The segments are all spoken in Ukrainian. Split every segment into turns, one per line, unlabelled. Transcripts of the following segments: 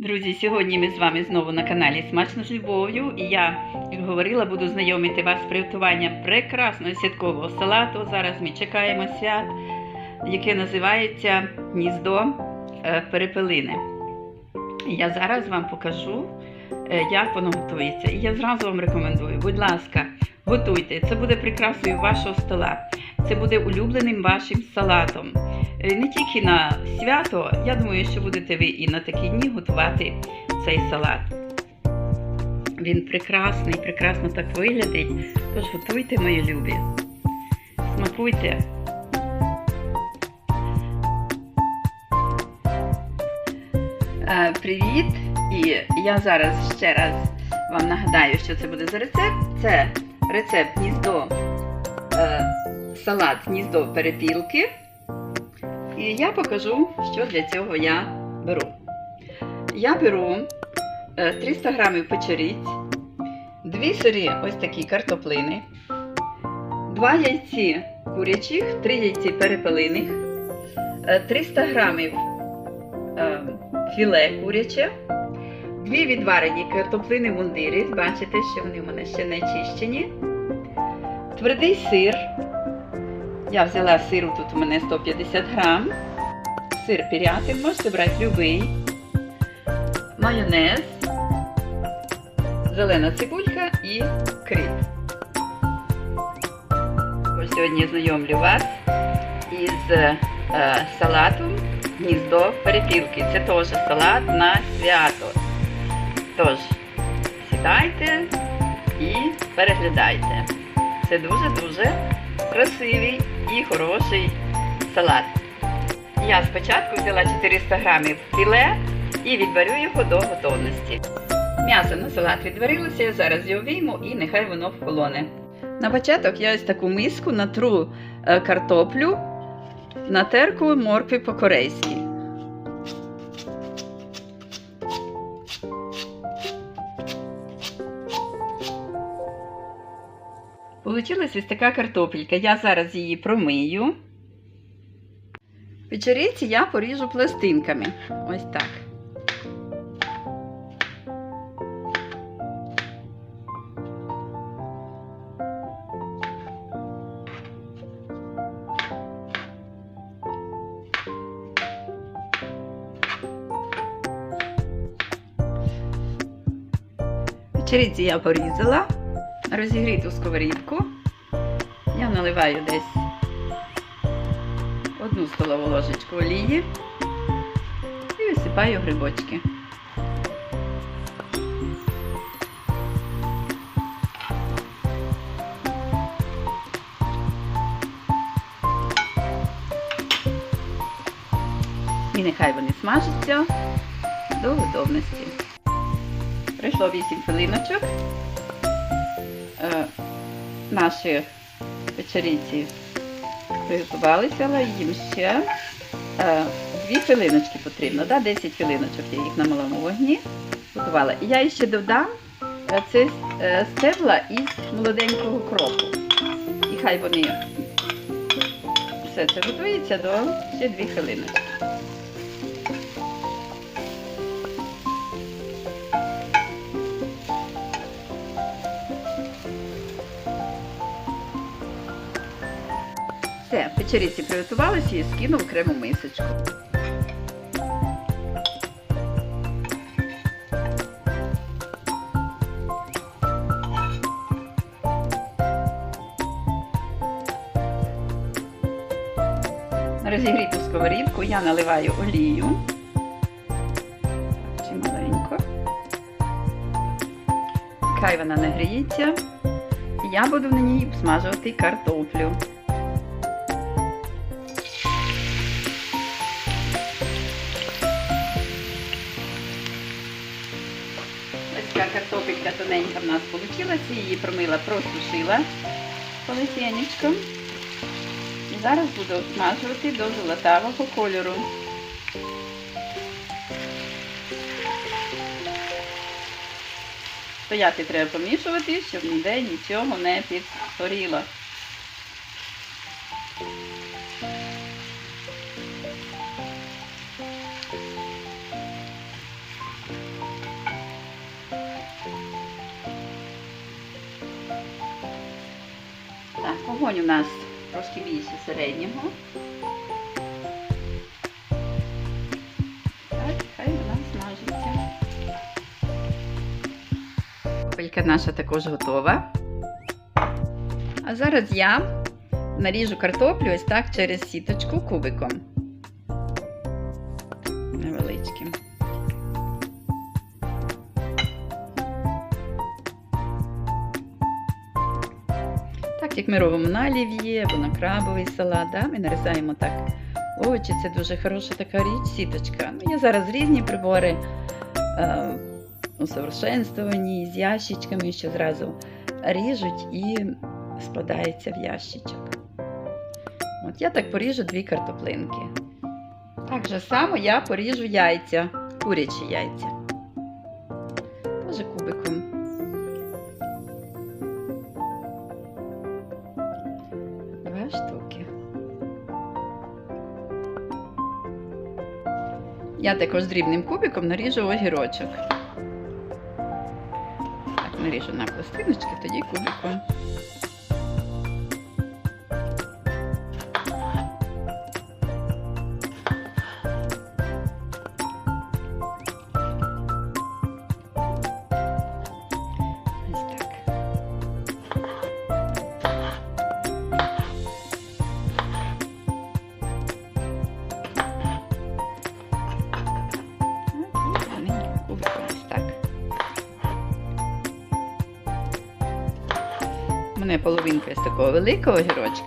Друзі, сьогодні ми з вами знову на каналі Смачно з любов'ю. І я, як говорила, буду знайомити вас з приготуванням прекрасного святкового салату. Зараз ми чекаємо свят, яке називається гніздо е, перепелини. Я зараз вам покажу, е, як воно готується. І я зразу вам рекомендую, будь ласка, готуйте. Це буде прикрасою вашого стола. Це буде улюбленим вашим салатом. Е, Не тільки на свято, я думаю, що будете ви і на такі дні готувати цей салат. Він прекрасний, прекрасно так виглядить. Тож готуйте, мої любі. Смакуйте. Е, Привіт! І я зараз ще раз вам нагадаю, що це буде за рецепт. Це рецепт гніздо, е, салат гніздо перепілки. І я покажу, що для цього я беру. Я беру е, 300 грамів печеріць, 2 сирі ось такі картоплини, 2 яйці курячих, 3 яйці перепелиних, е, 300 грамів е, філе куряче, 2 відварені картоплини мундири, бачите, що вони в мене ще не чищені, твердий сир. Я взяла сиру, тут у мене 150 грам. Сир пірятин, можете брати любий. Майонез, зелена цибулька і кріп. Ось сьогодні знайомлю вас із е, салатом гніздо перепілки. Це теж салат на свято. Тож, сідайте і переглядайте. Це дуже-дуже красивий і хороший салат. Я спочатку взяла 400 грамів філе і відварю його до готовності. М'ясо на салат відварилося, я зараз його вийму і нехай воно вхолоне. На початок я ось таку миску натру е, картоплю на терку моркві по-корейськи. Получилась ось така картопелька. Я зараз її промию. Печериці я поріжу пластинками. Ось так. Печериці я порізала розігріту сковорідку. Я наливаю десь одну столову ложечку олії і висипаю грибочки. І нехай вони смажаться до готовності. Пройшло 8 хвилиночок. Е, наші печеріці приготувалися, але їм ще е, 2 хвилиночки потрібно, да? 10 хвилиночок я їх на малому вогні готувала. І я ще додам е, це е, стебла із молоденького кропу. І хай вони все це готується до ще 2 хвилиночки. Печериці приготувалися і скинув окрему мисочку. Розігріту сковорідку я наливаю олію. Чи маленько. Хай вона нагріється. Я буду на ній смажувати картоплю. Така картопелька тоненька в нас вийшла, її промила, просушила полотенечком. І зараз буду обсмажувати до золотавого кольору. Стояти треба помішувати, щоб ніде нічого не підгоріло. Вогонь у нас трошки більше середнього. Так, смажиться. Пелька наша також готова. А зараз я наріжу картоплю ось так через сіточку кубиком. Невеличким. Як ми робимо на олів'є або на крабовий салат, да? ми нарізаємо так овочі, це дуже хороша така річ, сіточка. Ну, є зараз різні прибори е, усовершенствовані з ящичками, що зразу ріжуть і складається в ящичок. От я так поріжу дві картоплинки. Так же само я поріжу яйця, курячі яйця. Також дрібним кубиком наріжу огірочок. Так, наріжу на пластиночки, тоді кубиком. Мене половинка із такого великого огірочка.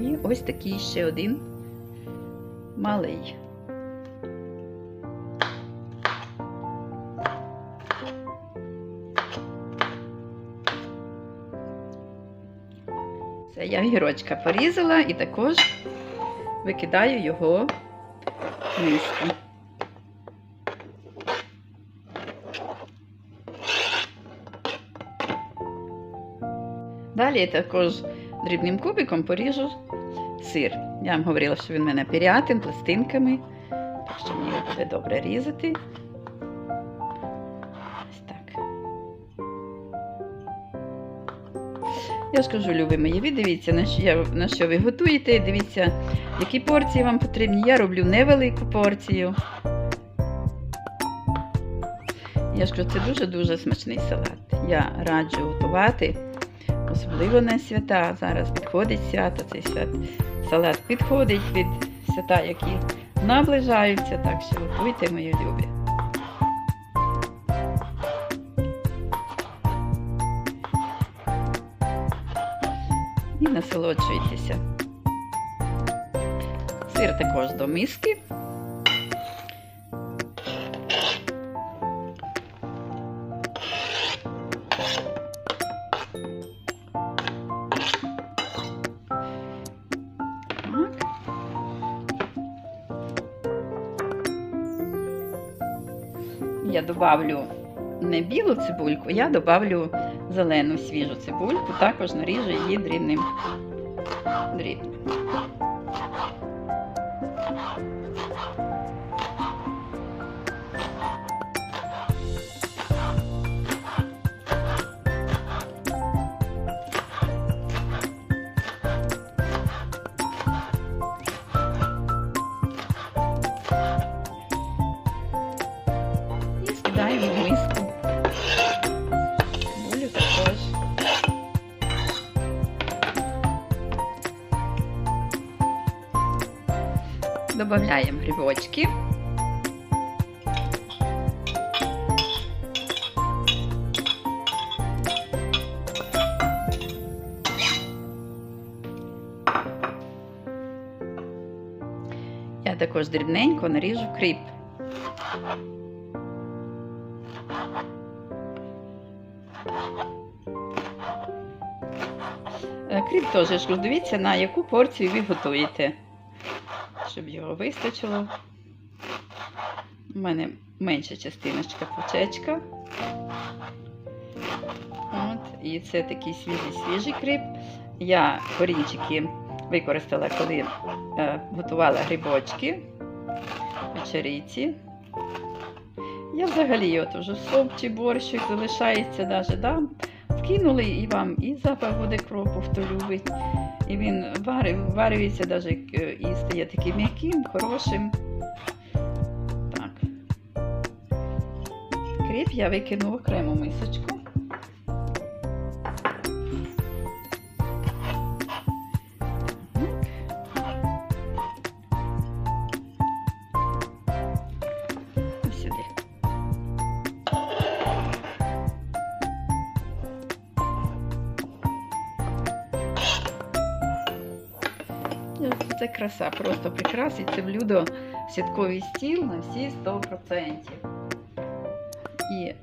І ось такий ще один малий. Це я огірочка порізала і також викидаю його в миску. Далі я також дрібним кубиком поріжу сир. Я вам говорила, що він в мене пірятин пластинками, так що мені його буде добре різати. Ось так. Я ж кажу, любі мої, ви дивіться, на що, я, на що ви готуєте. Дивіться, які порції вам потрібні. Я роблю невелику порцію. Я ж кажу, це дуже-дуже смачний салат. Я раджу готувати, особливо на свята. Зараз підходить свято, цей свят. Салат підходить від свята, які наближаються, так що готуйте, мої любі. І насолоджуйтеся. Сир також до миски. Добавлю не білу цибульку, я добавлю зелену свіжу цибульку, також наріжу її дрібним дрібним. І скидаємо миску. Цибулю також. Добавляємо грибочки. Я також дрібненько наріжу кріп. Е, Кріп теж дивіться, на яку порцію ви готуєте, щоб його вистачило. У мене менша частиночка пучечка. От, і це такий свіжий свіжий кріп. Я корінчики використала, коли е, готувала грибочки, печериці. Я взагалі от вже суп чи борщик залишається навіть, да? вкинули і вам і запах буде кропу, хто любить. І він варюється навіть і стає таким м'яким, хорошим. Так. Кріп я викину в окрему мисочку. Це краса, просто прикрасить це блюдо святковий стіл на всі 100%. І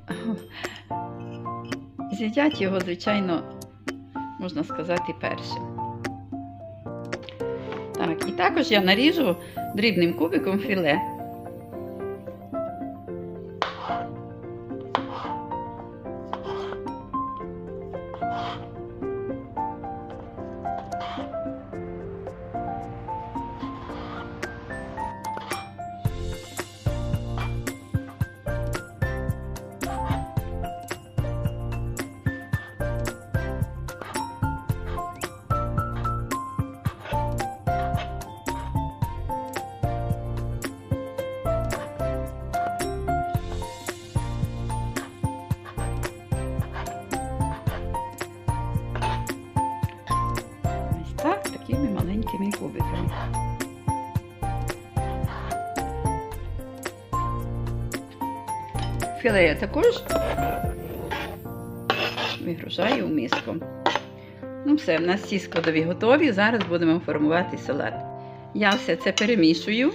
з'їдять його, звичайно, можна сказати, першим. Так, і також я наріжу дрібним кубиком філе. Філе я також вигружаю у миску. Ну все, в нас всі складові готові. Зараз будемо формувати салат. Я все це перемішую.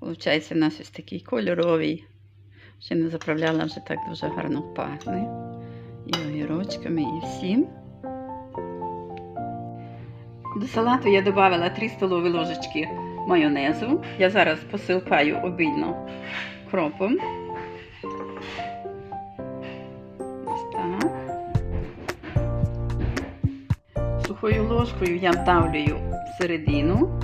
Получається, в нас ось такий кольоровий. Ще не заправляла, вже так дуже гарно пахне. І огірочками, і всім. До салату я додала 3 столові ложечки майонезу. Я зараз посипаю обильно кропом. Сухою ложкою я вдавлюю всередину.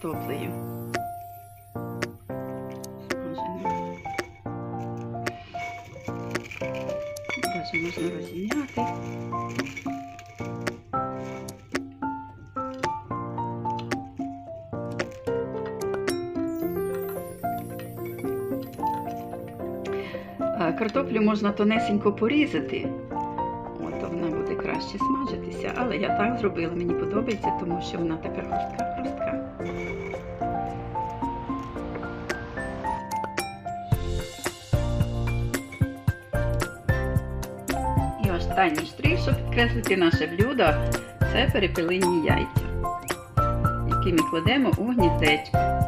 Картоплею. Даже можна розім'яти. Картоплю можна тонесенько порізати. Але я так зробила, мені подобається, тому що вона така хрустка-хрустка. І останній штрих, щоб підкреслити наше блюдо, це перепелині яйця, які ми кладемо у гніздечко.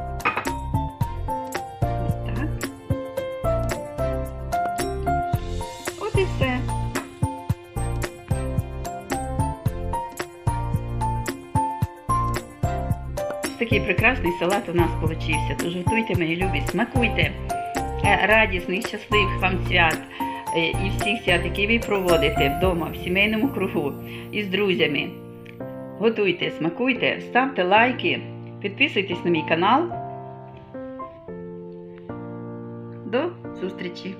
Такий прекрасний салат у нас получився. Тож готуйте, мої любі, смакуйте. Е, Радісних, щасливих вам свят е, і всіх свят, які ви проводите вдома, в сімейному кругу із друзями. Готуйте, смакуйте, ставте лайки, підписуйтесь на мій канал. До зустрічі!